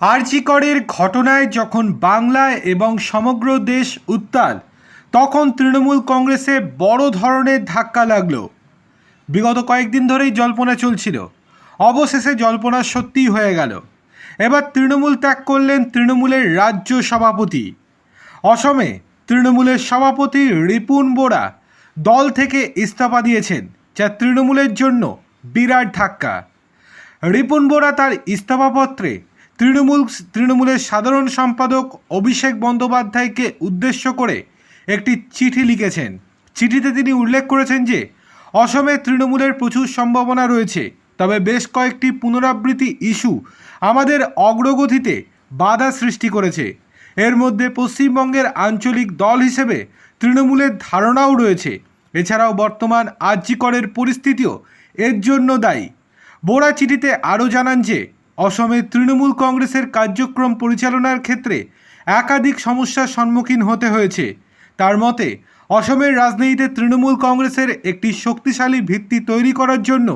আরজিকরের ঘটনায় যখন বাংলা এবং সমগ্র দেশ উত্তাল, তখন তৃণমূল কংগ্রেসে বড় ধরনের ধাক্কা লাগল। বিগত কয়েকদিন ধরেই জল্পনা চলছিল। অবশেষে জল্পনা সত্যিই হয়ে গেল। এবার তৃণমূল ত্যাগ করলেন তৃণমূলের রাজ্য সভাপতি। অসমে তৃণমূলের সভাপতি রিপুন বোরা দল থেকে ইস্তফা দিয়েছেন, যা তৃণমূলের জন্য বিরাট ধাক্কা। রিপুন বোরা তার ইস্তফাপত্রে তৃণমূল, তৃণমূলের সাধারণ সম্পাদক অভিষেক বন্দ্যোপাধ্যায়কে উদ্দেশ্য করে একটি চিঠি লিখেছেন। চিঠিতে তিনি উল্লেখ করেছেন যে, অসমে তৃণমূলের প্রচুর সম্ভাবনা রয়েছে, তবে বেশ কয়েকটি পুনরাবৃত্তি ইস্যু আমাদের অগ্রগতিতে বাধা সৃষ্টি করেছে। এর মধ্যে পশ্চিমবঙ্গের আঞ্চলিক দল হিসেবে তৃণমূলের ধারণাও রয়েছে। এছাড়াও বর্তমান আর্যিকরের পরিস্থিতিও এর জন্য দায়ী। বোরা চিঠিতে আরও জানান যে অসমে তৃণমূল কংগ্রেসের কার্যক্রম পরিচালনার ক্ষেত্রে একাধিক সমস্যার সম্মুখীন হতে হয়েছে। তার মতে, অসমের রাজনীতিতে তৃণমূল কংগ্রেসের একটি শক্তিশালী ভিত্তি তৈরি করার জন্য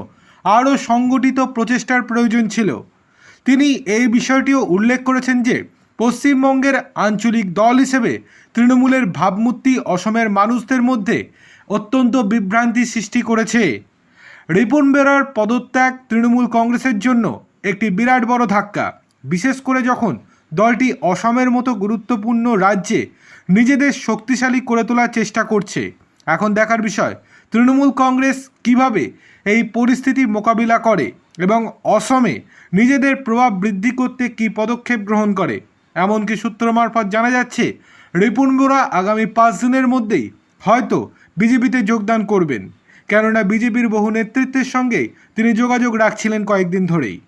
আরও সংগঠিত প্রচেষ্টার প্রয়োজন ছিল। তিনি এই বিষয়টিও উল্লেখ করেছেন যে, পশ্চিমবঙ্গের আঞ্চলিক দল হিসেবে তৃণমূলের ভাবমূর্তি অসমের মানুষদের মধ্যে অত্যন্ত বিভ্রান্তি সৃষ্টি করেছে। রিপুন বেরার পদত্যাগ তৃণমূল কংগ্রেসের জন্য একটি বিরাট বড় ধাক্কা। বিশেষ করে যখন দলটি অসমের মতো গুরুত্বপূর্ণ রাজ্যে নিজেদের শক্তিশালী করে তোলার চেষ্টা করছে। এখন দেখার বিষয়, তৃণমূল কংগ্রেস কীভাবে এই পরিস্থিতির মোকাবিলা করে এবং অসমে নিজেদের প্রভাব বৃদ্ধি করতে কী পদক্ষেপ গ্রহণ করে, এমনকি সূত্র মারফত জানা যাচ্ছে, রিপুন বোরা আগামী পাঁচ দিনের মধ্যেই হয়তো বিজেপিতে যোগদান করবেন। কেননা বিজেপির বহু নেতৃত্বের সঙ্গে তিনি যোগাযোগ রাখছিলেন কয়েকদিন ধরেই।